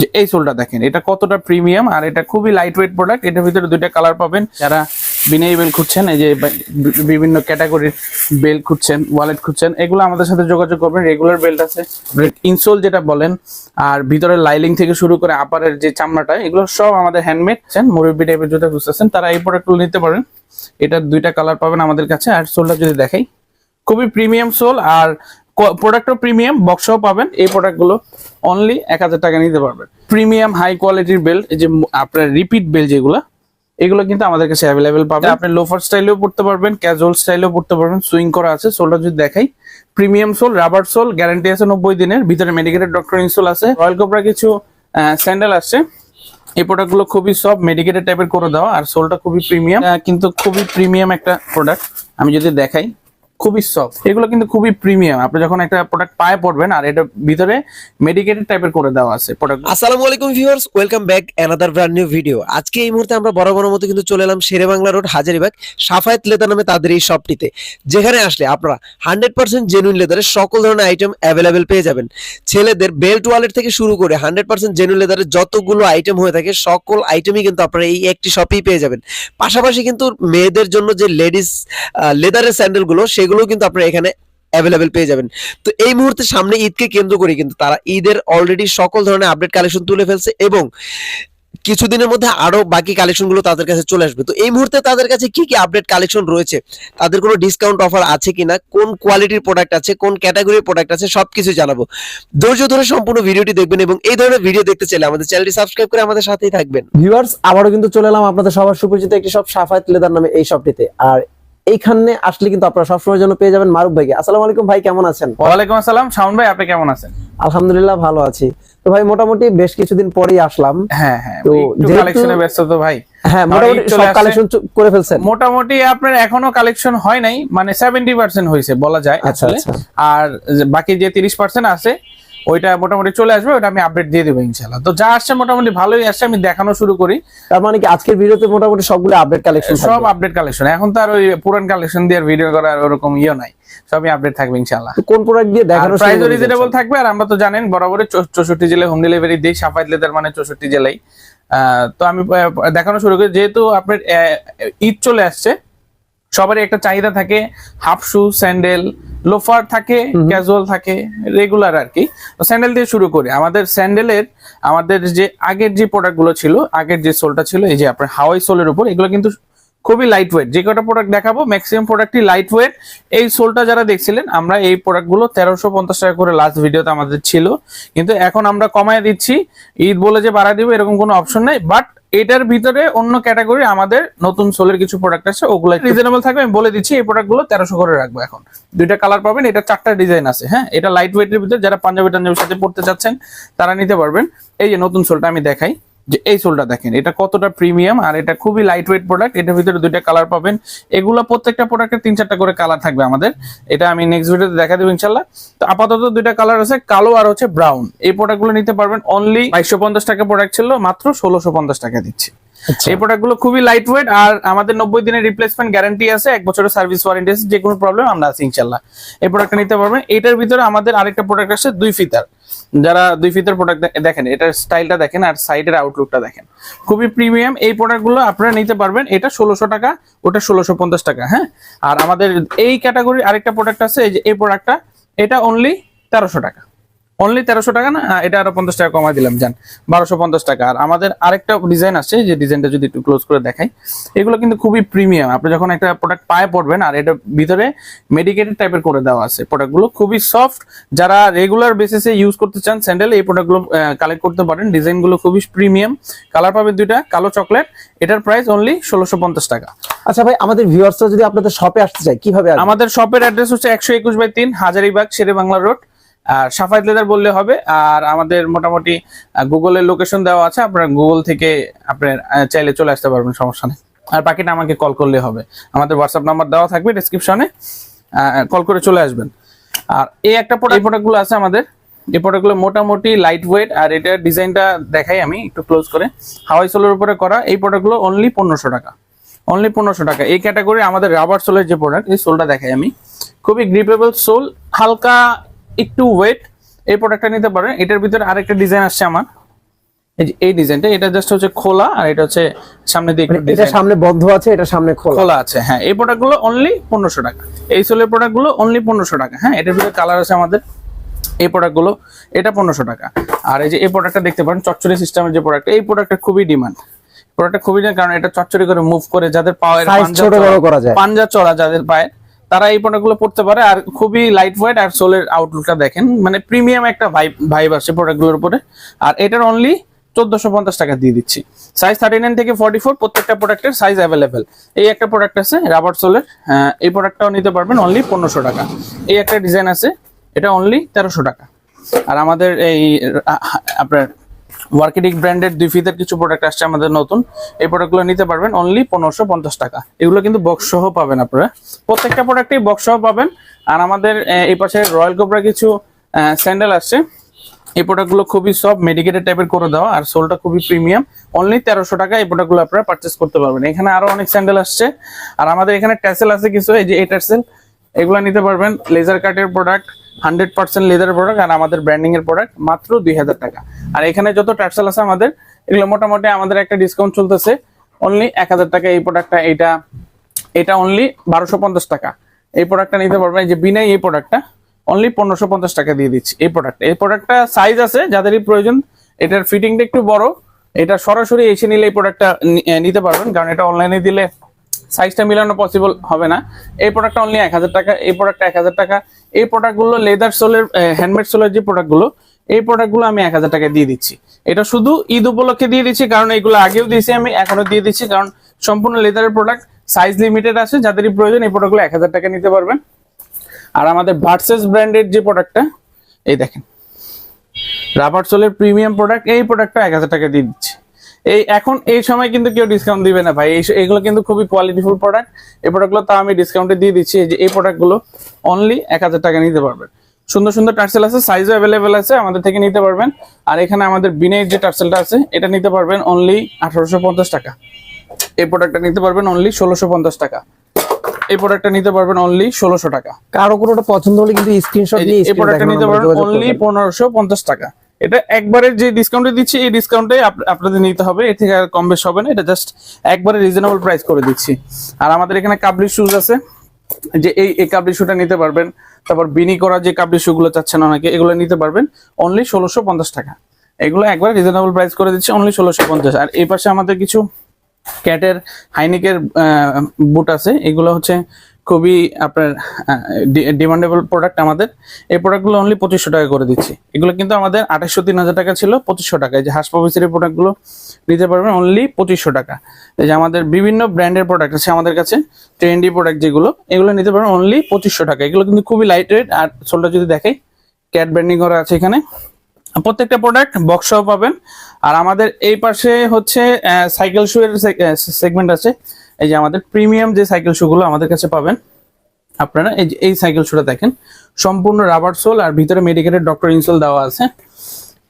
যে এই সোলটা দেখেন, এটা কতটা প্রিমিয়াম আর এটা খুবই লাইট ওয়েট প্রোডাক্ট এটার ভিতরে দুইটা কালার পাবেন। যারা বিনাই বেল খুঁজছেন, এই যে বিভিন্ন ক্যাটাগরির বেল খুঁজছেন ওয়ালেট খুঁজছেন, এগুলো আমাদের সাথে যোগাযোগ করবেন। রেগুলার বেল্ট আছে। ইনসোল যেটা বলেন, আর ভিতরে লাইলিং থেকে শুরু করে আপারের যে চামড়াটা, এগুলো সব আমাদের হ্যান্ডমেড মুরব্বী টাইপের জুতা খুঁজতেছেন, তারা এই প্রোডাক্টগুলো নিতে পারেন। এটার দুইটা কালার পাবেন আমাদের কাছে। আর সোলটা যদি দেখাই, খুবই প্রিমিয়াম সোল, আর প্রোডাক্টও প্রিমিয়াম বক্সও পাবেন। এই প্রোডাক্টগুলো অনলি এক হাজার টাকা নিতে পারবেন। প্রিমিয়াম হাই কোয়ালিটির বেল্ট যে আপনার রিপিট বেল্ট যেগুলো, এগুলো কিন্তু আমাদের কাছে অ্যাভেলেবেল পাবেন। আপনি লোফার স্টাইলেও পড়তে পারবেন ক্যাজুয়াল স্টাইলেও পড়তে পারবেন সুইং করা আছে সোলটা যদি দেখাই। Premium sole rubber sole guarantee আছে নব্বই দিনের, ভিতরে মেডিকেটেড ডক্টর ইনসোল আছে। রয়্যাল কোবরা কিছু স্যান্ডেল আসছে। এই প্রোডাক্টগুলো খুবই সব মেডিকেটেড টাইপের করে দেওয়া আর সোলটা খুবই প্রিমিয়াম কিন্তু খুবই প্রিমিয়াম একটা প্রোডাক্ট আমি যদি দেখাই খুবই সফট এগুলো কিন্তু খুবই প্রিমিয়াম আপনি যখন একটা প্রোডাক্ট পায়ে পড়বেন, আর এটা ভিতরে মেডিকেটেড টাইপের করে দেওয়া আছে প্রোডাক্ট আসসালামু আলাইকুম viewers welcome back another brand new video আজকে এই মুহূর্তে আমরা বরাবর মতো কিন্তু চলে এলাম শেরে বাংলা রোড হাজারিবাগ, সাফায়েত লেদার নামে তাদের এই শপটিতে যেখানে আসলে আপনারা হান্ড্রেড পার্সেন্ট জেনুইন লেদারের সকল ধরনের আইটেম অ্যাভেলেবেল পেয়ে যাবেন। ছেলেদের বেল্ট ওয়ালেট থেকে শুরু করে হান্ড্রেড পার্সেন্ট জেনুইন লেদারের যতগুলো আইটেম হয়ে থাকে, সকল আইটেমই কিন্তু আপনারা এই একটি শপেই পেয়ে যাবেন। পাশাপাশি কিন্তু মেয়েদের জন্য যে লেডিস লেদারের স্যান্ডেলগুলো সেগুলোও কিন্তু আপনারা এখানে অ্যাভেলেবেল পেয়ে যাবেন। তো এই মুহূর্তে সামনে ঈদকে কেন্দ্র করে কিন্তু তারা ঈদের অলরেডি সকল ধরনের আপডেট কালেকশন তুলে ফেলছে এবং কিছুদিনের মধ্যে আরও বাকি কালেকশনগুলো তাদের কাছে চলে আসবে। তো এই মুহূর্তে তাদের কাছে কি কি আপডেট কালেকশন রয়েছে? তাদের কোনো ডিসকাউন্ট অফার আছে কিনা? কোন কোয়ালিটির প্রোডাক্ট আছে? কোন ক্যাটাগরির প্রোডাক্ট আছে? সবকিছু জানাব। ধৈর্য ধরে সম্পূর্ণ ভিডিওটি দেখবেন এবং এই ধরনের ভিডিও দেখতে চাইলে আমাদের চ্যানেলটি সাবস্ক্রাইব করে আমাদের সাথেই থাকবেন। ভিউয়ার্স আবারও কিন্তু চলে এলাম আপনাদের সবার সুপরিচিত একটি সব সাফায়াত লেদার নামে এই শপটিতে আর এইখানে আসলে কিন্তু আপনারা সবসময় জন্য পেয়ে যাবেন মারুফ ভাইকে। আসসালামু আলাইকুম ভাই কেমন আছেন? ওয়ালাইকুম আসসালাম। শাওন ভাই আপনি কেমন আছেন? আলহামদুলিল্লাহ ভালো আছি। তো ভাই মোটামুটি বেশ কিছুদিন পরেই আসলাম। হ্যাঁ হ্যাঁ তো কালেকশনে ব্যস্ত তো ভাই। হ্যাঁ মোটামুটি সব কালেকশন করে ফেলছেন। মোটামুটি আপনার এখনও কালেকশন হয় নাই মানে সেভেন্টি পার্সেন্ট হয়েছে বলা যায় আচ্ছা, আসলে। আচ্ছা। আর বাকি যে তিরিশ পার্সেন্ট আছে ওইটা মোটামুটি চলে আসবে ওটা আমি আপডেট দিয়ে দেবো ইনশাল্লাহ তো যা আসছে মোটামুটি ভালোই আসছে আমি দেখানো শুরু করি। তার মানে কি আজকের ভিডিওতে মোটামুটি সবগুলো আপডেট কালেকশন সব আপডেট কালেকশন এখন তো আর ওই পুরান কালেকশন দিয়ে ভিডিও করার ওরকম ইয়ে নাই। সবই আপডেট থাকবে ইনশাল্লাহ কোন প্রোডাক্ট দিয়ে দেখানো প্রাইস রিজনেবল থাকবে আর আমরা তো জানেন বরাবরই চৌ- চৌষট্টি জেলায় হোম ডেলিভারি দিই সাফাইত লেদার মানে চৌষট্টি জেলায়। আহ, তো আমি দেখানো শুরু করি। যেহেতু আপনার ঈদ চলে আসছে সবারই একটা চাহিদা থাকে হাফ শু স্যান্ডেল লোফার থাকে ক্যাজুয়াল থাকে রেগুলার আর কি। তো স্যান্ডেল দিয়ে শুরু করি। আমাদের স্যান্ডেলের আমাদের যে আগের যে প্রোডাক্টগুলো ছিল আগের যে সোলটা ছিল এই যে আপনার হাওয়াই সোলের উপর এগুলো কিন্তু খুবই লাইট ওয়েট যে কটা প্রোডাক্ট দেখাবো ম্যাক্সিমাম প্রোডাক্টই লাইট ওয়েট এই সোলটা যারা দেখছিলেন আমরা এই প্রোডাক্টগুলো তেরোশো পঞ্চাশ টাকা করে লাস্ট ভিডিওতে আমাদের ছিল। কিন্তু এখন আমরা কমায় দিচ্ছি। ঈদ বলে যে বাড়া দিব এরকম কোনো অপশন নেই। বাট এটার ভিতরে অন্য ক্যাটাগরি আমাদের নতুন সোলের কিছু প্রোডাক্ট আছে, ওগুলো রিজনেবল থাকবে, আমি বলে দিচ্ছি, এই প্রোডাক্টগুলো তেরোশো করে রাখব এখন। দুইটা কালার পাবেন, এটা চারটা ডিজাইন আছে হ্যাঁ? এটা লাইট ওয়েটের ভিতরে যারা পাঞ্জাবি টাঞ্জাবির সাথে পড়তে চাচ্ছেন, তারা নিতে পারবেন। এই যে নতুন সোলটা আমি দেখাই। যে এই সোলটা দেখেন এটা কতটা প্রিমিয়াম আর এটা খুবই লাইট ওয়েট প্রোডাক্ট এটার ভিতরে দুইটা কালার পাবেন। এগুলো প্রত্যেকটা প্রোডাক্টের তিন চারটা করে কালার থাকবে আমাদের। এটা আমি নেক্সট ভিডিওতে দেখা দেবো ইনশাল্লাহ তো আপাতত দুইটা কালার আছে কালো আর হচ্ছে ব্রাউন এই প্রোডাক্টগুলো নিতে পারবেন অনলি বাইশশো পঞ্চাশ টাকা প্রোডাক্ট ছিল মাত্র ষোলোশো পঞ্চাশ টাকা দিচ্ছে। আচ্ছা। এই প্রোডাক্টগুলো খুবই লাইট ওয়েট আর আমাদের নব্বই দিনের রিপ্লেসমেন্ট গ্যারান্টি আছে এক বছরের সার্ভিস ওয়ারেন্টি আছে যে কোনো প্রবলেম আমরা আছি ইনশাল্লাহ এই প্রোডাক্টটা নিতে পারবেন। এটার ভিতরে আমাদের আরেকটা প্রোডাক্ট আছে দুই ফিতার। যারা দুই ফিতের প্রোডাক্ট দেখেন, এটার স্টাইলটা দেখেন আর সাইডের আউটলুকটা দেখেন। খুবই প্রিমিয়াম এই প্রোডাক্টগুলো আপনারা নিতে পারবেন। এটা ষোলোশো টাকা, ওটা ষোলোশো পঞ্চাশ টাকা হ্যাঁ? আর আমাদের এই ক্যাটাগরির আরেকটা প্রোডাক্ট আছে, এই যে এই প্রোডাক্টটা এটা অনলি তেরোশো টাকা। অনলি তেরোশো টাকা না? এটা আরও পঞ্চাশ টাকা কমাই দিলাম যান বারোশো পঞ্চাশ টাকা। আর আমাদের আরেকটা ডিজাইন আছে যে ডিজাইনটা যদি একটু ক্লোজ করে দেখাই এগুলো কিন্তু খুবই প্রিমিয়াম আপনি যখন একটা প্রোডাক্ট পায়ে পড়বেন আর এটা ভিতরে মেডিকেটেড টাইপের করে দেওয়া আছে প্রোডাক্টগুলো খুবই সফট যারা রেগুলার বেসিসে ইউজ করতে চান স্যান্ডেল এই প্রোডাক্টগুলো কালেক্ট করতে পারেন। ডিজাইনগুলো খুবই প্রিমিয়াম কালার পাবেন দুইটা কালো চকলেট এটার প্রাইস অনলি ষোলোশো পঞ্চাশ টাকা। আচ্ছা ভাই আমাদের ভিউয়ার্সরা যদি আপনাদের শপে আসতে চায় কীভাবে? আমাদের শপের অ্যাড্রেস হচ্ছে একশো একুশ বাই তিন হাজারিবাগ শেরে বাংলা রোড আর সাফাইত লেদার বললে হবে, আর আমাদের মোটামুটি গুগলের লোকেশন দেওয়া আছে, আপনার গুগল থেকে আপনার চাইলে চলে আসতে পারবেন, সমস্যা নেই। আর বাকিটা আমাকে কল করলে হবে। আমাদের হোয়াটসঅ্যাপ নাম্বার দেওয়া থাকবে ডিসক্রিপশনে কল করে চলে আসবেন। আর এই একটা প্রোডাক্ট প্রোডাক্টগুলো আছে আমাদের। এই প্রোডাক্টগুলো মোটামুটি লাইট ওয়েট আর এটার ডিজাইনটা দেখাই আমি একটু ক্লোজ করে। হাওয়াই সোলের উপরে করা এই প্রোডাক্টগুলো অনলি পনেরোশো টাকা। অনলি পনেরোশো টাকা। এই ক্যাটাগরি আমাদের রাবার সোলের যে প্রোডাক্ট এই সোলটা দেখাই আমি। খুবই গ্রিপেবল সোল হালকা একটু ওয়েট এই প্রোডাক্টটা নিতে পারেন। এটার ভিতরে আরেকটা ডিজাইন আসছে আমার। এই যে এই ডিজাইনটা এটা জাস্ট হচ্ছে খোলা আর এটা হচ্ছে সামনে দিয়ে একটু মানে এটা সামনে বন্ধ আছে এটা সামনে খোলা। খোলা আছে হ্যাঁ। এই প্রোডাক্টগুলো অনলি পনেরোশো টাকা। এই সোলের প্রোডাক্টগুলো অনলি পনেরোশো টাকা। হ্যাঁ এটার ভিতরে কালার আছে আমাদের। এই প্রোডাক্টগুলো এটা পনেরোশো টাকা। আর এই যে এই প্রোডাক্টটা দেখতে পারেন চচ্চড়ি সিস্টেমের যে প্রোডাক্ট এই প্রোডাক্টটা খুবই ডিমান্ড প্রোডাক্টটা খুবই কারণ এটা চচ্চড়ি করে মুভ করে যাদের পাওয়ার সাইজ ছোট বড় করা যায়। পাঞ্জা চড়া যাদের পায় তারা এই প্রোডাক্টগুলো পড়তে পারে আর খুবই লাইট ওয়েট আর সোলের আউটলুকটা দেখেন। মানে প্রিমিয়াম একটা ভাইব ভাইব আসছে প্রোডাক্টগুলোর উপরে। আর এটার অনলি চোদ্দশো পঞ্চাশ টাকা দিয়ে দিচ্ছি। সাইজ থার্টি নাইন থেকে ফর্টি ফোর প্রত্যেকটা প্রোডাক্টের সাইজ অ্যাভেলেবেল এই একটা প্রোডাক্ট আছে রাবার সোলের এই প্রোডাক্টটাও নিতে পারবেন অনলি পনেরোশো টাকা। এই একটা ডিজাইন আছে, এটা অনলি তেরোশো টাকা। আর আমাদের এই আপনার ওয়ার্কেডিক ব্র্যান্ডের দুই ফিতের কিছু প্রোডাক্ট আসছে আমাদের নতুন। এই প্রোডাক্টগুলো নিতে পারবেন অনলি পনেরোশো পঞ্চাশ টাকা। এগুলো কিন্তু বক্স সহ পাবেন আপনারা। প্রত্যেকটা প্রোডাক্টেই বক্স সহ পাবেন। আর আমাদের এই পাশে রয়্যাল কোবরা কিছু স্যান্ডেল আসছে। এই প্রোডাক্টগুলো খুবই সব মেডিকেটেড টাইপের করে দেওয়া। আর সোলটা খুবই প্রিমিয়াম অনলি তেরোশো টাকা এই প্রোডাক্টগুলো আপনারা পারচেস করতে পারবেন। এখানে আরও অনেক স্যান্ডেল আসছে। আর আমাদের এখানে ট্যাসেল আছে কিছু, এই যে এই ট্যাসেল এগুলো নিতে পারবেন লেজার কাটের product hundred percent laser product আর আমাদের ব্র্যান্ডিং এর প্রোডাক্ট মাত্র দুই হাজার টাকা। আর এখানে যত ট্যাসেল আছে আমাদের, এগুলো মোটামুটি আমাদের একটা ডিসকাউন্ট চলতেছে। অনলি এক হাজার টাকা এই প্রোডাক্টটা এটা এটা অনলি বারোশো পঞ্চাশ টাকা। এই প্রোডাক্টটা নিতে পারবেন যে বিনাই এই প্রোডাক্টটা অনলি পনেরোশো পঞ্চাশ টাকা দিয়ে দিচ্ছি এই প্রোডাক্ট এই প্রোডাক্টটা সাইজ আছে, যাদেরই প্রয়োজন, এটার ফিটিংটা একটু বড়। এটা সরাসরি এসে নিলে এই প্রোডাক্টটা নিতে পারবেন, কারণ এটা অনলাইনে দিলে সাইজটা মিলানো পসিবল হবে না। এই প্রোডাক্টটা অনলি এক হাজার টাকা, এই প্রোডাক্টটা এক হাজার টাকা। এই প্রোডাক্টগুলো লেদার সোলের হ্যান্ডমেড সোলের যে প্রোডাক্টগুলো এই প্রোডাক্টগুলো আমি এক হাজার টাকা দিয়ে দিচ্ছি। এটা শুধু ঈদ উপলক্ষে দিয়ে দিচ্ছি, কারণ এগুলো আগেও দিয়েছি আমি এখনও দিয়ে দিচ্ছি, কারণ সম্পূর্ণ লেদারের প্রোডাক্ট সাইজ লিমিটেড আছে, যাদেরই প্রয়োজন এই প্রোডাক্টগুলো এক হাজার টাকা নিতে পারবেন। আর আমাদের ভার্সেস ব্র্যান্ডের যে প্রোডাক্টটা এই দেখেন। রাবার সোলের প্রিমিয়াম প্রোডাক্ট এই প্রোডাক্টটা এক হাজার টাকা দিয়ে দিচ্ছি। এই এখন এই সময় কিন্তু কেউ ডিসকাউন্ট দিবে না ভাই। এই- এগুলো কিন্তু খুবই কোয়ালিটিফুল প্রোডাক্ট এই প্রোডাক্টগুলো তাও আমি ডিসকাউন্টে দিয়ে দিচ্ছি। এই যে এই প্রোডাক্টগুলো অনলি এক হাজার টাকা নিতে পারবেন। সুন্দর সুন্দর টার্সেল আছে সাইজও অ্যাভেলেবেল আছে আমাদের থেকে নিতে পারবেন। আর এখানে আমাদের বিনের যে টার্সেলটা আছে এটা নিতে পারবেন অনলি আঠারোশো পঞ্চাশ টাকা। এই প্রোডাক্টটা নিতে পারবেন অনলি ষোলোশো পঞ্চাশ টাকা। এই প্রোডাক্টটা নিতে পারবেন অনলি ষোলোশো টাকা। কারও কোনোটা পছন্দ হলে কিন্তু স্ক্রিনশট নিয়ে এই প্রোডাক্টটা নিতে পারবেন অনলি পনেরোশো পঞ্চাশ টাকা। এটা একবারের যে ডিসকাউন্টে দিচ্ছি, এই ডিসকাউন্টে আপনাদের নিতে হবে। এর থেকে আর কম বেশ হবে না, এটা জাস্ট একবারে রিজনেবল প্রাইস করে দিচ্ছি। আর আমাদের এখানে কাবলি শুজ আছে। যে এই এই কাবলি শুটা নিতে পারবেন। তারপর বিনি করা যে কাবলি শু গুলো চাচ্ছেন অনেকে, এগুলো নিতে পারবেন। অনলি ষোলোশো পঞ্চাশ টাকা। এগুলো একবার রিজনেবল প্রাইস করে দিচ্ছি অনলি ষোলোশো পঞ্চাশ। আর এই পাশে আমাদের কিছু ক্যাটের হাইনিকের বুট আছে। এগুলো হচ্ছে খুবই আপনার ডিমান্ডেবল প্রোডাক্ট আমাদের। এই প্রোডাক্টগুলো অনলি পঁচিশশো টাকা করে দিচ্ছি। এগুলো কিন্তু আমাদের আঠাশশো, তিন হাজার টাকা ছিল, পঁচিশশো টাকা। এই যে হাঁস প্রফেসের প্রোডাক্টগুলো নিতে পারবেন অনলি পঁচিশশো টাকা। এই যে আমাদের বিভিন্ন ব্র্যান্ডের প্রোডাক্ট আছে আমাদের কাছে ট্রেন্ডি প্রোডাক্ট যেগুলো, এগুলো নিতে পারবেন অনলি পঁচিশশো টাকা। এগুলো কিন্তু খুবই লাইট ওয়েট আর সোলটা যদি দেখে ক্যাট ব্র্যান্ডিং করা আছে এখানে। প্রত্যেকটা প্রোডাক্ট বক্স পাবেন। আর আমাদের এই পাশে হচ্ছে সাইকেল শু এর সেগমেন্ট আছে। এই যে আমাদের প্রিমিয়াম যে সাইকেল শু গুলো আমাদের কাছে পাবেন আপনারা এই যে এই সাইকেল শুটা দেখেন। সম্পূর্ণ রাবার সোল আর ভিতরে মেডিকেটের ডক্টর ইনসোল দেওয়া আছে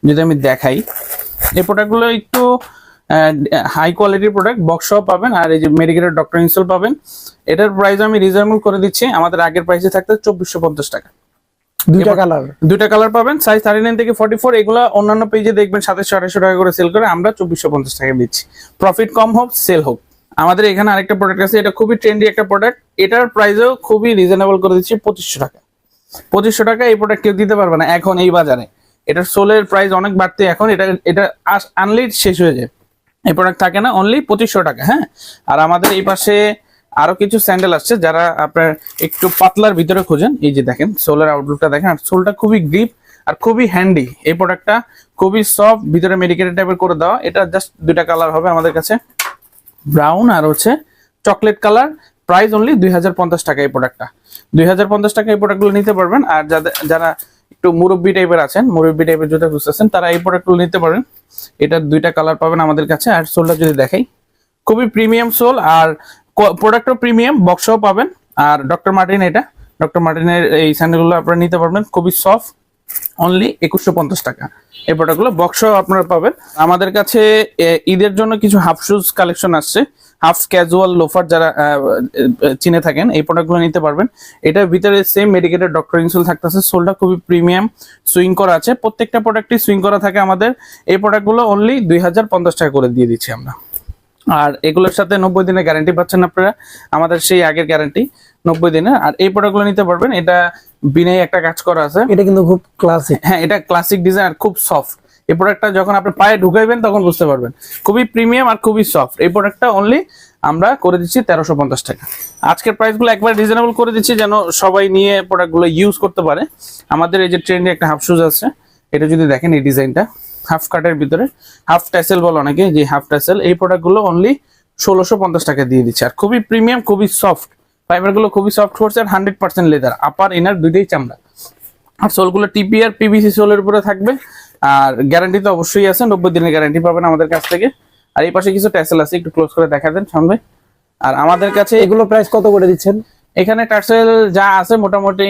যদি আমি দেখাই। এই প্রোডাক্টগুলো একটু হাই কোয়ালিটির প্রোডাক্ট বক্স সহ পাবেন আর এই যে মেডিকেটের ডক্টর ইনসোল পাবেন। এটার প্রাইস আমি রিজনেবল করে দিচ্ছি আমাদের আগের প্রাইসে থাকতে চব্বিশশো পঞ্চাশ টাকা। দুইটা কালার দুইটা কালার পাবেন সাইজ থার্টি নাইন থেকে ফর্টি ফোর এগুলো অন্যান্য পেজে দেখবেন সাতাশশো আড়াইশো টাকা করে সেল করে আমরা চব্বিশশো পঞ্চাশ টাকা দিচ্ছি। প্রফিট কম হোক সেল হোক। আমাদের এখানে আরেকটা প্রোডাক্ট আছে, এটা খুবই ট্রেন্ডি একটা প্রোডাক্ট এটার প্রাইসও খুবই রিজনেবল করে দিচ্ছি পঁচিশশো টাকা। পঁচিশশো টাকা এই প্রোডাক্ট কেউ দিতে পারবে না এখন এই বাজারে। এটার সোলের প্রাইস অনেক বাড়তে এখন, এটা এটা আনলি শেষ হয়ে যায়। এই প্রোডাক্ট থাকে না অনলি পঁচিশশো টাকা হ্যাঁ? আর আমাদের এই পাশে আরও কিছু স্যান্ডেল আসছে, যারা আপনার একটু পাতলার ভিতরে খোঁজেন। এই যে দেখেন সোলের আউটলুকটা দেখেন, আর সোলটা খুবই গ্রিপ আর খুবই হ্যান্ডি এই প্রোডাক্টটা খুবই সফট ভিতরে মেডিকেটেড টাইপের করে দেওয়া। এটা জাস্ট দুইটা কালার হবে আমাদের কাছে। ব্রাউন আর হচ্ছে চকলেট কালার। প্রাইস অনলি দুই হাজার পঞ্চাশ টাকা এই প্রোডাক্টটা দুই হাজার পঞ্চাশ টাকা এই প্রোডাক্টগুলো নিতে পারবেন। আর যাদের যারা একটু মুরব্বি টাইপের আছেন, মুরব্বি টাইপের জুতা খুঁজতেছেন, তারা এই প্রোডাক্টগুলো নিতে পারেন। এটার দুইটা কালার পাবেন আমাদের কাছে। আর সোলটা যদি দেখাই, খুবই প্রিমিয়াম সোল। আর প্রোডাক্টও প্রিমিয়াম বক্সও পাবেন। আর ডক্টর মার্টিন এটা। ডক্টর মার্টিনের এই স্যান্ডেলগুলো আপনারা নিতে পারবেন। খুবই সফট অনলি একুশশো পঞ্চাশ টাকা। এই প্রোডাক্টগুলো বক্স আপনারা পাবেন। আমাদের কাছে ঈদের জন্য কিছু হাফ শুজ কালেকশন আসছে। হাফ ক্যাজুয়াল লোফার যারা চিনে থাকেন, এই প্রোডাক্টগুলো নিতে পারবেন। এটার ভিতরে সেম মেডিকেটেড ডক্টর ইনসুল থাকতেছে। সোলটা খুবই প্রিমিয়াম সুইং করা আছে। প্রত্যেকটা প্রোডাক্টই সুইং করা থাকে আমাদের। এই প্রোডাক্টগুলো অনলি দুই হাজার পঞ্চাশ টাকা করে দিয়ে দিচ্ছি আমরা। আর এগুলোর সাথে নব্বই দিনের গ্যারান্টি পাচ্ছেন আপনারা। আমাদের সেই আগের গ্যারান্টি নব্বই দিনের। আর এই প্রোডাক্টগুলো নিতে পারবেন। এটা বিনে একটা কাজ করা আছে। এটা কিন্তু খুব ক্লাসিক হ্যাঁ এটা ক্লাসিক ডিজাইন আর খুব সফট এই প্রোডাক্টটা যখন আপনি পায়ে ঢুকাইবেন তখন বুঝতে পারবেন। খুবই প্রিমিয়াম আর খুবই সফট এই প্রোডাক্টটা অনলি আমরা করে দিচ্ছি তেরোশো পঞ্চাশ টাকা। আজকের প্রাইসগুলো একবার রিজনেবল করে দিচ্ছি যেন সবাই নিয়ে প্রোডাক্টগুলো ইউজ করতে পারে। আমাদের এই যে ট্রেন্ডে একটা হাফ শুজ আছে এটা যদি দেখেন এই ডিজাইনটা হাফ কাটের ভিতরে হাফ ট্যাসেল বলো অনেকে যে হাফ ট্যাসেল এই প্রোডাক্টগুলো অনলি ষোলোশো পঞ্চাশ টাকা দিয়ে দিচ্ছে। আর খুবই প্রিমিয়াম খুবই সফট ফাইবারগুলো খুবই সফট করছে আর hundred percent leather upper inner দুইটাই চামড়া। আর সোলগুলো টিপি আর পিভিসি সোলের উপরে থাকবে। আর গ্যারান্টি তো অবশ্যই আছে নব্বই দিনের গ্যারান্টি পাবেন আমাদের কাছ থেকে। আর এই পাশে কিছু ট্যাসেল আছে একটু ক্লোজ করে দেখা দেন সামনে। আর আমাদের কাছে এগুলো প্রাইস কত করে দিচ্ছেন? এখানে টার্সেল যা আছে মোটামুটি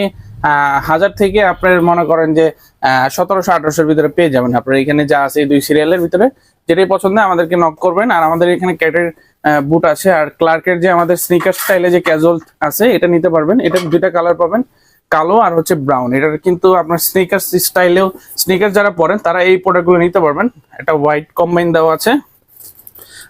আহ, হাজার থেকে আপনার মনে করেন যে সতেরোশো আঠারোশোর ভিতরে পেয়ে যাবেন। আপনার এখানে যা আছে এই দুই সিরিয়ালের ভিতরে যেটাই পছন্দ আমাদেরকে নক করবেন। আর আমাদের এখানে ক্যাটের বুট আছে। আর ক্লার্কের যে আমাদের স্নিকার স্টাইলে যে ক্যাজুয়াল আছে, এটা নিতে পারবেন। এটা দুইটা কালার পাবেন, কালো আর হচ্ছে ব্রাউন এটার কিন্তু আপনার স্নিকার স্টাইলেও স্নিকার যারা পরেন, তারা এই প্রোডাক্টগুলো নিতে পারবেন। একটা হোয়াইট কম্বাইন দেওয়া আছে।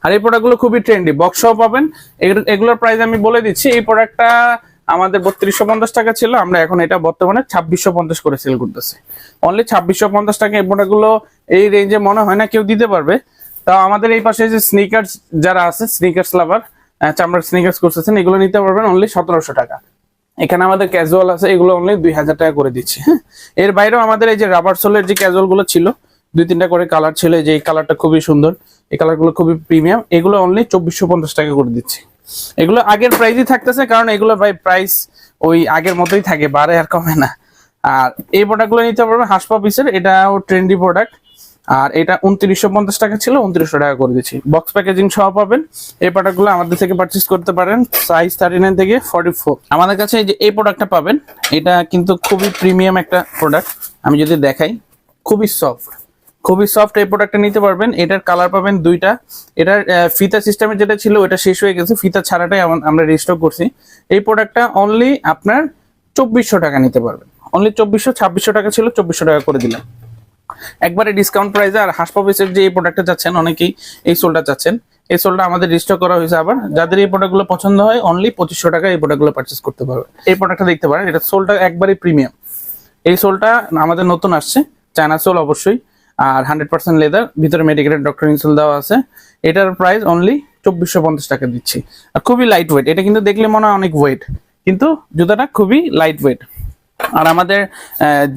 আর এই প্রোডাক্টগুলো খুবই ট্রেন্ডি বক্সও পাবেন। এগুলো- এগুলোর প্রাইস আমি বলে দিচ্ছি, এই প্রোডাক্টটা আমাদের বত্রিশশো পঞ্চাশ টাকা ছিল। আমরা এখন এটা বর্তমানে ছাব্বিশশো পঞ্চাশ করে সেল করতেছি। অনলি ছাব্বিশশো পঞ্চাশ টাকা এই প্রোডাক্টগুলো এই রেঞ্জে মনে হয় না কেউ দিতে পারবে। তাও আমাদের এই পাশে যে স্নিকার্স যারা আছে স্নিকার্স লাভার চামড়ার স্নিকার্স করতেছেন এগুলো নিতে পারবেন অনলি সতেরোশো টাকা। এখানে আমাদের ক্যাজুয়াল আছে, এগুলো অনলি দুই হাজার টাকা করে দিচ্ছি। হ্যাঁ এর বাইরেও আমাদের এই যে রাবার সোলের যে ক্যাজুয়ালগুলো ছিল, দুই তিনটা করে কালার ছিল যে এই কালারটা খুবই সুন্দর, এই কালারগুলো খুবই প্রিমিয়াম এগুলো অনলি চব্বিশশো পঞ্চাশ টাকা করে দিচ্ছি। এগুলো আগের প্রাইসই থাকতেছে, কারণ এগুলো ভাই প্রাইস ওই আগের মতোই থাকে, বাড়ে আর কমে না। আর এই প্রোডাক্টগুলো নিতে পারবেন হাসপা পিসের এটাও ট্রেন্ডি প্রোডাক্ট আর এটা উনত্রিশশো পঞ্চাশ টাকা ছিল, উনত্রিশশো টাকা করে দিচ্ছি বক্স প্যাকেজিং সহ পাবেন। এই প্রোডাক্টগুলো আমাদের থেকে পারচেস করতে পারেন সাইজ থার্টি নাইন থেকে ফর্টি ফোর আমাদের কাছে যে এই প্রোডাক্টটা পাবেন, এটা কিন্তু খুবই প্রিমিয়াম একটা প্রোডাক্ট আমি যদি দেখাই, খুবই সফট খুবই সফট এই প্রোডাক্টটা নিতে পারবেন। এটার কালার পাবেন দুইটা। এটার ফিতা সিস্টেমে যেটা ছিল ওটা শেষ হয়ে গেছে। ফিতা ছাড়াটাই আম- আমরা রেজিস্টার করছি। এই প্রোডাক্টটা অনলি আপনার চব্বিশশো টাকা নিতে পারবেন। অনলি চব্বিশশো, ছাব্বিশশো টাকা ছিল, চব্বিশশো টাকা করে দিলাম। একবারে ডিসকাউন্ট প্রাইসে আর হাসপাপিসের যে এই প্রোডাক্টটা চাচ্ছেন অনেকেই এই সোলটা চাচ্ছেন। এই সোলটা আমাদের রেজিস্টার করা হয়েছে আবার। যাদের এই প্রোডাক্টগুলো পছন্দ হয় অনলি পঁচিশশো টাকা এই প্রোডাক্টগুলো পারচেস করতে পারবে। এই প্রোডাক্টটা দেখতে পারেন, এটা সোলটা একবারে প্রিমিয়াম এই সোলটা আমাদের নতুন আসছে চায়না সোল অবশ্যই। আর হান্ড্রেড পার্সেন্ট লেদার ভিতরে মেডিকেটেড ডক্টর ইনসোল দেওয়া আছে। এটার প্রাইস অনলি চব্বিশশো পঞ্চাশ টাকা দিচ্ছি। আর খুবই লাইট ওয়েট এটা কিন্তু দেখলে মনে হয় অনেক ওয়েট কিন্তু জুতাটা খুবই লাইট ওয়েট আর আমাদের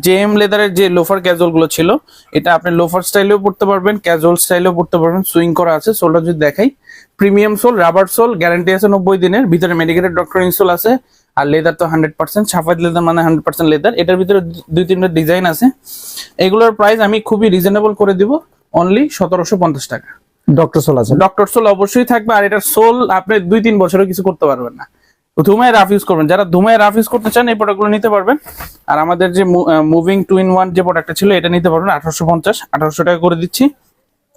জেএম লেদারের যে লোফার ক্যাজুয়ালগুলো ছিল এটা আপনি লোফার স্টাইলেও পড়তে পারবেন ক্যাজুয়াল স্টাইলেও পড়তে পারবেন সুইং করা আছে সোলটা যদি দেখাই। Premium sole rubber sole guarantee আছে নব্বই দিনের ভিতরে মেডিকেটেড ডক্টর ইনসোল আছে আর লেদার তো হান্ড্রেড পার্সেন্ট সাফাইদ লেদার মানে হান্ড্রেড পার্সেন্ট লেদার এটার ভিতরে দুই তিনটা ডিজাইন আছে। এগুলোর প্রাইস আমি খুবই রিজনেবল করে দিব অনলি সতেরোশো পঞ্চাশ টাকা। ডক্টর সোল আছে। ডক্টর সোল অবশ্যই থাকবে আর এটার সোল আপনি দুই তিন বছরও কিছু করতে পারবেন না। ধুমায় রাফ ইউজ করবেন। যারা ধুমায় রাফ ইউজ করতে চান, এই প্রোডাক্টগুলো নিতে পারবেন। আর আমাদের যে মুভিং টু ইন ওয়ান যে প্রোডাক্টটা ছিল, এটা নিতে পারবেন আঠারোশো পঞ্চাশ, আঠারোশো টাকা করে দিচ্ছি।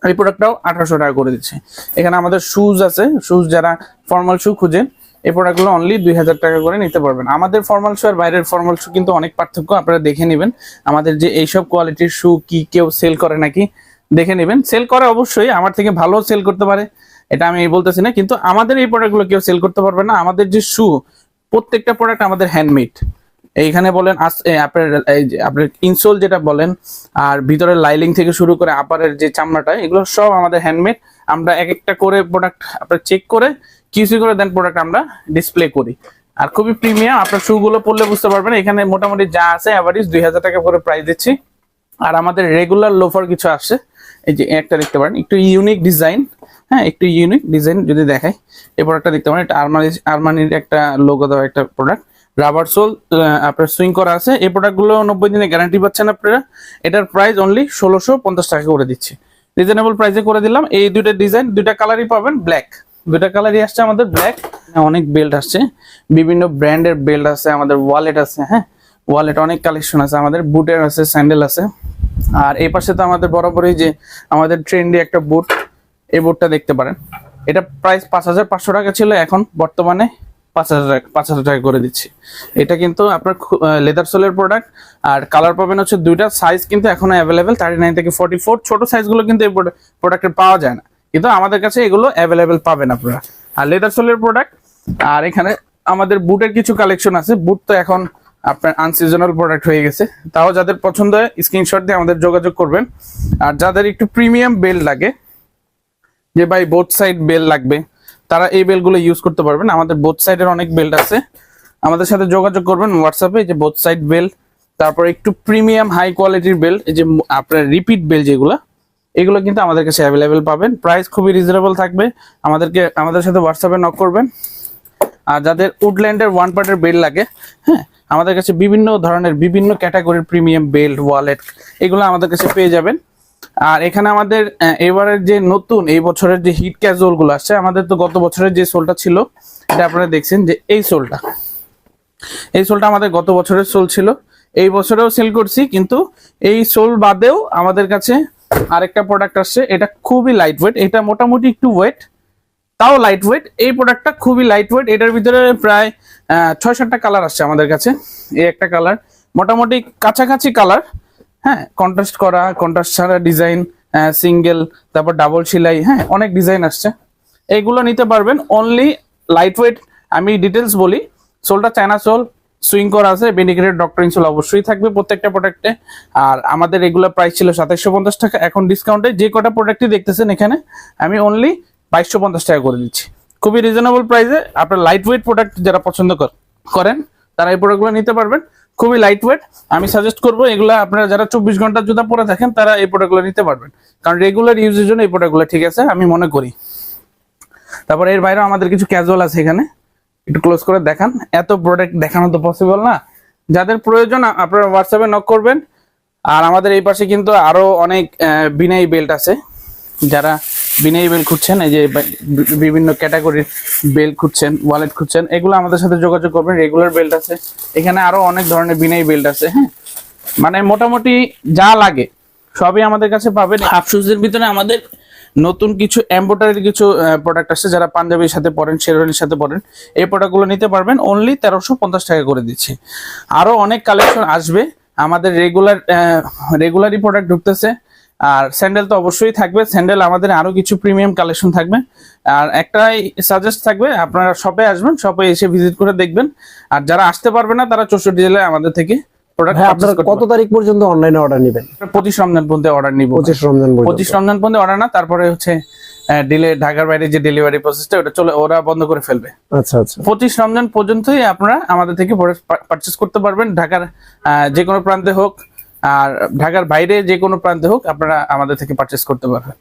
এই প্রোডাক্টটাও আঠারোশো টাকা করে দিচ্ছি। এখানে আমাদের শুজ আছে। শুজ যারা ফর্মাল শু খুঁজেন এই প্রোডাক্টগুলো অনলি দুই হাজার টাকা করে নিতে পারবেন। আমাদের ফর্মাল শু আর বাইরের ফর্মাল শু কিন্তু অনেক পার্থক্য, আপনারা দেখে নেবেন। আমাদের যে এইসব কোয়ালিটির শু কি কেউ সেল করে নাকি, দেখে নেবেন। সেল করে অবশ্যই, আমার থেকে ভালো সেল করতে পারে। এটা আমি বলতেছি না, কিন্তু আমাদের এই প্রোডাক্টগুলো কেউ সেল করতে পারবে না। আমাদের যে শু প্রত্যেকটা প্রোডাক্ট আমাদের হ্যান্ডমেড এইখানে বলেন আপনার ইনসোল যেটা বলেন, আর ভিতরে লাইলিং থেকে শুরু করে আপারের যে চামড়াটা, এগুলো সব আমাদের হ্যান্ডমেড আমরা এক একটা করে প্রোডাক্ট আপনার চেক করে, কিছু করে দেন প্রোডাক্ট আমরা ডিসপ্লে করি। আর খুবই প্রিমিয়াম আপনার শু গুলো পড়লে বুঝতে পারবেন, এখানে মোটামুটি যা আছে অ্যাভারেজ দুই হাজার টাকা করে প্রাইস দিচ্ছি। আর আমাদের রেগুলার লোফার কিছু আসছে, এই যে একটা দেখতে পারেন, একটু ইউনিক ডিজাইন হ্যাঁ একটু ইউনিক ডিজাইন যদি দেখাই, এই প্রোডাক্টটা দেখতে পারেন, এটা আরমানি আরমানির একটা লোগো দেওয়া একটা প্রোডাক্ট রাবার সোল আপনার সুইং করা আছে। এই প্রোডাক্টগুলো নব্বই দিনে গ্যারান্টি পাচ্ছেন আপনারা। এটার প্রাইস অনলি ষোলোশো পঞ্চাশ টাকা করে দিচ্ছি। রিজনেবল প্রাইসে করে দিলাম। এই দুইটা ডিজাইন দুইটা কালারই পাবেন ব্ল্যাক দুইটা কালারই আসছে আমাদের ব্ল্যাক অনেক বেল্ট আসছে। বিভিন্ন ব্র্যান্ডের বেল্ট আছে, আমাদের ওয়ালেট আছে হ্যাঁ? ওয়ালেট অনেক কালেকশন আছে, আমাদের বুটের আছে স্যান্ডেল আছে। আর এই পাশে তো আমাদের বরাবরই যে আমাদের ট্রেন্ডি একটা বুট এই বুটটা দেখতে পারেন। এটা প্রাইস পাঁচ হাজার পাঁচশো টাকা ছিল, এখন বর্তমানে পাঁচ হাজার পাঁচ হাজার টাকা করে দিচ্ছি। এটা কিন্তু আপনার লেদার সোলের প্রোডাক্ট আর কালার পাবেন হচ্ছে দুইটা। সাইজ কিন্তু এখনও অ্যাভেলেবেল থার্টি নাইন থেকে ফোর্টি ফোর ছোট সাইজগুলো কিন্তু এই প্রোডাক্টের পাওয়া যায় না। কিন্তু আমাদের কাছে এগুলো অ্যাভেলেবেল পাবেন আপনারা। আর লেদার সোলের প্রোডাক্ট আর এখানে আমাদের বুটের কিছু কালেকশন আছে। বুট তো এখন আপনার আনসিজনাল প্রোডাক্ট হয়ে গেছে। তাও যাদের পছন্দ হয় স্ক্রিনশট দিয়ে আমাদের যোগাযোগ করবেন। আর যাদের একটু প্রিমিয়াম বেল্ট লাগে যে ভাই বোথ সাইড বেল লাগবে, তারা এই বেলগুলো ইউজ করতে পারবেন। আমাদের বোথ সাইডের অনেক বেল্ট আছে। আমাদের সাথে যোগাযোগ করবেন হোয়াটসঅ্যাপে যে বোথ সাইড বেল তারপর একটু প্রিমিয়াম হাই কোয়ালিটির বেল্ট এই যে আপনার রিপিট বেল যেগুলো, এগুলো কিন্তু আমাদের কাছে অ্যাভেলেবেল পাবেন। প্রাইস খুবই রিজনেবল থাকবে। আমাদেরকে, আমাদের সাথে হোয়াটসঅ্যাপে নক করবেন। আর যাদের উডল্যান্ডের ওয়ান পার্টের বেল্ট লাগে হ্যাঁ আমাদের কাছে বিভিন্ন ধরনের, বিভিন্ন ক্যাটাগরির প্রিমিয়াম বেল্ট ওয়ালেট এগুলো আমাদের কাছে পেয়ে যাবেন। আর এখানে আমাদের এবারের যে নতুন, এই বছরের যে হিট ক্যাজুয়ালগুলো আসছে, আমাদের তো গত বছরের যে সোলটা ছিল, এটা আপনারা দেখছেন যে এই সোলটা এই সোলটা আমাদের গত বছরের সোল ছিল। এই বছরেও সেল করছি, কিন্তু এই সোল বাদেও আমাদের কাছে আরেকটা প্রোডাক্ট আসছে, এটা খুবই লাইট ওয়েট এটা মোটামুটি একটু ওয়েট তাও লাইট ওয়েট এই প্রোডাক্টটা খুবই লাইট ওয়েট এটার ভিতরে প্রায় ছয় সাতটা কালার আসছে আমাদের কাছে, এই একটা কালার মোটামুটি কাছাকাছি কালার হ্যাঁ কন্ট্রাস্ট করা কন্ট্রাস্ট ছাড়া ডিজাইন সিঙ্গেল তারপর ডাবল সেলাই হ্যাঁ অনেক ডিজাইন আসছে। এইগুলো নিতে পারবেন অনলি লাইট ওয়েট আমি ডিটেলস বলি, সোলটা চায়না সোল সুইং করা আছে বেনিগ্রেড ডক্টর ইনসোল অবশ্যই থাকবে প্রত্যেকটা প্রোডাক্টে আর আমাদের রেগুলার প্রাইস ছিল সাতাইশশো পঞ্চাশ টাকা, এখন ডিসকাউন্টে যে কটা প্রোডাক্টই দেখতেছেন এখানে, আমি অনলি বাইশশো পঞ্চাশ টাকা করে দিচ্ছি। খুবই রিজনেবল প্রাইসে আপনার লাইট ওয়েট প্রোডাক্ট যারা পছন্দ কর- করেন, তারা এই প্রোডাক্টগুলো নিতে পারবেন। খুবই লাইট ওয়েট আমি সাজেস্ট করব এগুলো আপনারা যারা চব্বিশ ঘণ্টার জুতা পরে থাকেন, তারা এই প্রোডাক্টগুলো নিতে পারবেন। কারণ রেগুলার ইউজের জন্য এই প্রোডাক্টগুলো ঠিক আছে, আমি মনে করি। তারপর এর বাইরেও আমাদের কিছু ক্যাজুয়াল আছে এখানে। একটু ক্লোজ করে দেখান। এত প্রোডাক্ট দেখানো তো পসিবল না। যাদের প্রয়োজন আপনারা হোয়াটসঅ্যাপে নক করবেন। আর আমাদের এই পাশে কিন্তু আরও অনেক বিনাই বেল্ট আছে। যারা বিনাই বেল্ট খুঁজছেন, এই যে বিভিন্ন ক্যাটাগরির বেল্ট খুঁজছেন, ওয়ালেট খুঁজছেন, এগুলো আমাদের সাথে যোগাযোগ করবেন, রেগুলার বেল্ট আছে। এখানে আরও অনেক ধরনের বিনাই বেল্ট আছে হ্যাঁ? মানে মোটামুটি যা লাগে, সবই আমাদের কাছে পাবেন। হাফ শুজের ভিতরে আমাদের নতুন কিছু এম্বোটারির কিছু প্রোডাক্ট আছে যারা পাঞ্জাবির সাথে পরেন, শেরওয়ানির সাথে পরেন, এই প্রোডাক্টগুলো নিতে পারবেন অনলি তেরোশো পঞ্চাশ টাকা করে দিচ্ছি। আরও অনেক কালেকশন আসবে, আমাদের রেগুলার রেগুলারই প্রোডাক্ট ঢুকতেছে আর স্যান্ডেল তো অবশ্যই থাকবে। স্যান্ডেল আমাদের আরও কিছু প্রিমিয়াম কালেকশন থাকবে। আর একটাই সাজেস্ট থাকবে আপনারা শপে আসবেন শপে এসে ভিজিট করে দেখবেন। আর যারা আসতে পারবে না তারা চৌষট্টি জেলায় আমাদের থেকে কত তারিখ পর্যন্ত অনলাইনে অর্ডার নেবেন? পঁচিশ রমজান পর্যন্ত অর্ডার নিব। পঁচিশ রমজান পর্যন্ত। পঁচিশ রমজান পর্যন্ত অর্ডার না তারপরে হচ্ছে ডিলে ঢাকার বাইরে যে ডেলিভারি প্রসেসটা ওটা চলে ওরা বন্ধ করে ফেলবে। আচ্ছা আচ্ছা। পঁচিশ রমজান পর্যন্তই আপনারা আমাদের থেকে পারচেস করতে পারবেন। ঢাকার যে কোনো প্রান্তে হোক আর ঢাকার বাইরে যে কোনো প্রান্তে হোক আপনারা আমাদের থেকে পারচেস করতে পারবেন।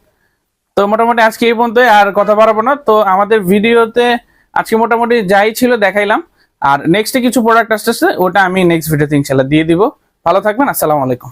তো মোটামুটি আজকে এই পর্যন্ত আর কথা বাড়াবো না। তো আমাদের ভিডিওতে আজকে মোটামুটি যাই ছিল দেখাইলাম। আর নেক্সটে কিছু প্রোডাক্ট আসতেছে, ওটা আমি নেক্সট ভিডিওতে ইনশাল্লাহ দিয়ে দিব। ভালো থাকবেন, আসসালামু আলাইকুম।